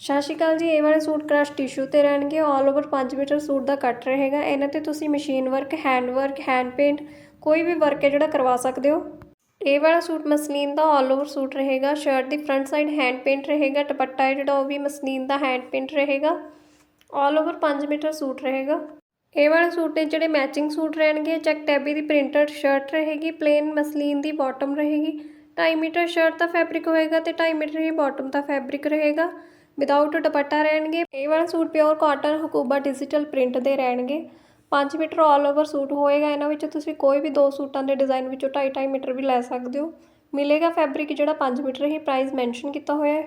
ਸਤਿ ਸ਼੍ਰੀ ਅਕਾਲ ਜੀ, ਇਹ ਵਾਲੇ ਸੂਟ ਕ੍ਰਸ਼ ਟਿਸ਼ੂ ਤੇ ਰਹਿਣਗੇ ਆਲ ਓਵਰ 5 ਮੀਟਰ ਸੂਟ ਦਾ ਕੱਟ ਰਹੇਗਾ। ਇਹਨਾਂ ਤੇ ਤੁਸੀਂ machine work hand work hand paint ਕੋਈ ਵੀ ਵਰਕ ਹੈ ਜਿਹੜਾ ਕਰਵਾ ਸਕਦੇ ਹੋ। ਇਹ ਵਾਲਾ ਸੂਟ ਮਸਲੀਨ ਦਾ ਆਲ ਓਵਰ ਸੂਟ ਰਹੇਗਾ। ਸ਼ਰਟ ਦੀ ਫਰੰਟ ਸਾਈਡ ਹੈਂਡ ਪੇਂਟ ਰਹੇਗਾ, ਦੁਪੱਟਾ ਹੈ ਜਿਹੜਾ ਉਹ ਵੀ ਮਸਲੀਨ ਦਾ ਹੈਂਡ ਪੇਂਟ ਰਹੇਗਾ। ਆਲ ਓਵਰ 5 ਮੀਟਰ ਸੂਟ ਰਹੇਗਾ। ਇਹ ਵਾਲੇ ਸੂਟ ਦੇ ਜਿਹੜੇ ਮੈਚਿੰਗ ਸੂਟ ਰਹਿਣਗੇ ਚੈੱਕ ਟੈਬੀ ਦੀ ਪ੍ਰਿੰਟਡ ਸ਼ਰਟ ਰਹੇਗੀ ਪਲੇਨ ਮਸਲੀਨ ਦੀ ਬਾਟਮ ਰਹੇਗੀ। 2.5 ਮੀਟਰ ਸ਼ਰਟ ਦਾ ਫੈਬਰਿਕ ਹੋਏਗਾ ਤੇ 2.5 ਮੀਟਰ ਹੀ ਬਾਟਮ ਦਾ ਫੈਬਰਿਕ ਰਹੇਗਾ। ਵਿਦਆਊਟ ਦੁਪੱਟਾ ਰਹਿਣਗੇ, ਇਹ ਵਾਲਾ suit pure cotton Hakoba digital print ਦੇ ਰਹਿਣਗੇ। 5 ਮੀਟਰ ਆਲ ਓਵਰ ਸੂਟ ਹੋਏਗਾ, ਇਹਨਾਂ ਵਿੱਚ ਤੁਸੀਂ ਕੋਈ ਵੀ ਦੋ ਸੂਟਾਂ ਦੇ ਡਿਜ਼ਾਈਨ ਵਿੱਚੋਂ 2.5 ਮੀਟਰ ਵੀ ਲੈ ਸਕਦੇ ਹੋ। ਮਿਲੇਗਾ ਫੈਬਰਿਕ ਜਿਹੜਾ 5 ਮੀਟਰ ਹੀ ਪ੍ਰਾਈਸ ਮੈਂਸ਼ਨ ਕੀਤਾ ਹੋਇਆ ਹੈ।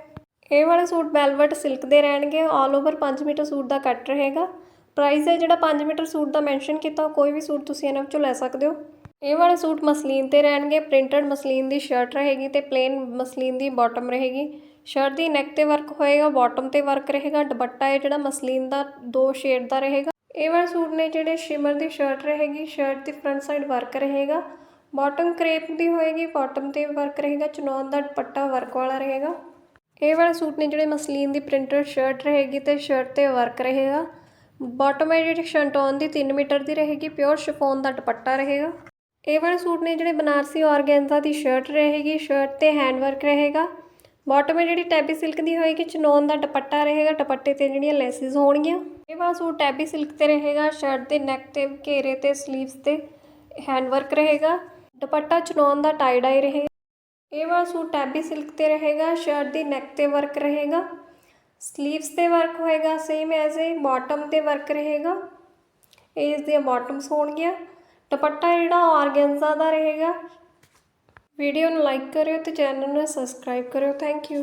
ਇਹ ਵਾਲੇ ਸੂਟ ਵੈਲਵਟ ਸਿਲਕ ਦੇ ਰਹਿਣਗੇ ਆਲ ਓਵਰ 5 ਮੀਟਰ ਸੂਟ ਦਾ ਕੱਟ ਰਹੇਗਾ। ਪ੍ਰਾਈਸ ਹੈ ਜਿਹੜਾ 5 ਮੀਟਰ ਸੂਟ ਦਾ ਮੈਂਸ਼ਨ ਕੀਤਾ ਕੋਈ ਵੀ ਸੂਟ ਤੁਸੀਂ ਇਹਨਾਂ ਵਿੱਚੋਂ ਲੈ ਸਕਦੇ ਹੋ। ਇਹ ਵਾਲੇ ਸੂਟ ਮਸਲੀਨ ਤੇ ਰਹਿਣਗੇ, ਪ੍ਰਿੰਟਡ ਮਸਲੀਨ ਦੀ ਸ਼ਰਟ ਰਹੇਗੀ ਤੇ ਪਲੇਨ ਮਸਲੀਨ ਦੀ ਬਾਟਮ ਰਹੇਗੀ। ਸ਼ਰਟ ਦੀ ਨੈਕ ਤੇ ਵਰਕ ਹੋਏਗਾ ਬਾਟਮ ਤੇ ਵਰਕ ਰਹੇਗਾ, ਦੁਪੱਟਾ ਹੈ ਜਿਹੜਾ ਮਸਲੀਨ ਦਾ ਦੋ ਸ਼ੇਡ ਦਾ ਰਹੇਗਾ। ਇਹ ਵਾਲੇ ਸੂਟ ਨੇ ਜਿਹੜੇ ਸ਼ਿਮਰ ਦੀ ਸ਼ਰਟ ਰਹੇਗੀ ਸ਼ਰਟ ਦੀ ਫਰੰਟ ਸਾਈਡ ਵਰਕ ਰਹੇਗਾ। ਬਾਟਮ ਕਰੇਪ ਦੀ ਹੋਏਗੀ ਬਾਟਮ ਤੇ ਵਰਕ ਰਹੇਗਾ, ਚਨੌਨ ਦਾ ਦੁਪੱਟਾ ਵਰਕ ਵਾਲਾ ਰਹੇਗਾ। ਇਹ ਵਾਲੇ ਸੂਟ ਨੇ ਜਿਹੜੇ ਮਸਲੀਨ ਦੀ ਪ੍ਰਿੰਟਡ ਸ਼ਰਟ ਰਹੇਗੀ ਤੇ ਸ਼ਰਟ ਤੇ ਵਰਕ ਰਹੇਗਾ। ਬਾਟਮ ਹੈ ਜਿਹੜੀ ਸ਼ੰਟੌਨ ਦੀ 3 ਮੀਟਰ ਦੀ ਰਹੇਗੀ ਪਿਓਰ ਸ਼ਿਫੋਨ ਦਾ ਦੁਪੱਟਾ ਰਹੇਗਾ। ਇਹ ਵਾਲੇ ਸੂਟ ਨੇ ਜਿਹੜੇ ਬਨਾਰਸੀ ਆਰਗੈਂਜ਼ਾ ਦੀ ਸ਼ਰਟ ਰਹੇਗੀ ਸ਼ਰਟ ਤੇ ਹੈਂਡ ਵਰਕ ਰਹੇਗਾ। ਬਾਟਮ ਹੈ ਜਿਹੜੀ ਟੈਬੀ ਸਿਲਕ ਦੀ ਹੋਏਗੀ, ਚਨੌਨ ਦਾ ਦੁਪੱਟਾ ਰਹੇਗਾ, ਦੁਪੱਟੇ ਤੇ ਜਿਹੜੀਆਂ ਲੈਸਿਸ ਹੋਣਗੀਆਂ। ਇਹ ਵਾਲਾ ਸੂਟ ਟੈਬੀ ਸਿਲਕ ਤੇ ਰਹੇਗਾ ਸ਼ਰਟ ਦੇ ਨੈਕ ਤੇ, ਘੇਰੇ ਤੇ 슬ੀਵਸ ਤੇ ਹੈਂਡ ਵਰਕ ਰਹੇਗਾ। ਦੁਪੱਟਾ ਚਨੌਨ ਦਾ ਟਾਈ ਡਾਈ ਰਹੇਗਾ। ਇਹ ਵਾਲਾ ਸੂਟ ਟੈਬੀ ਸਿਲਕ ਤੇ ਰਹੇਗਾ ਸ਼ਰਟ ਦੀ ਨੈਕ ਤੇ ਵਰਕ ਰਹੇਗਾ। ਸਲੀਵਸ ਤੇ ਵਰਕ ਹੋਏਗਾ ਸੇਮ ਐਜ਼ ਏ ਬਾਟਮ ਤੇ ਵਰਕ ਰਹੇਗਾ। ਇਹ ਇਸ ਦੀਆਂ ਬਾਟਮਸ ਹੋਣਗੀਆਂ। ਦੁਪੱਟਾ ਜਿਹੜਾ ਆਰਗੈਂਜ਼ਾ ਦਾ ਰਹੇਗਾ। ਵੀਡੀਓ ਨੂੰ ਲਾਈਕ ਕਰਿਓ ਤੇ ਚੈਨਲ ਨੂੰ ਸਬਸਕ੍ਰਾਈਬ ਕਰਿਓ। Thank you.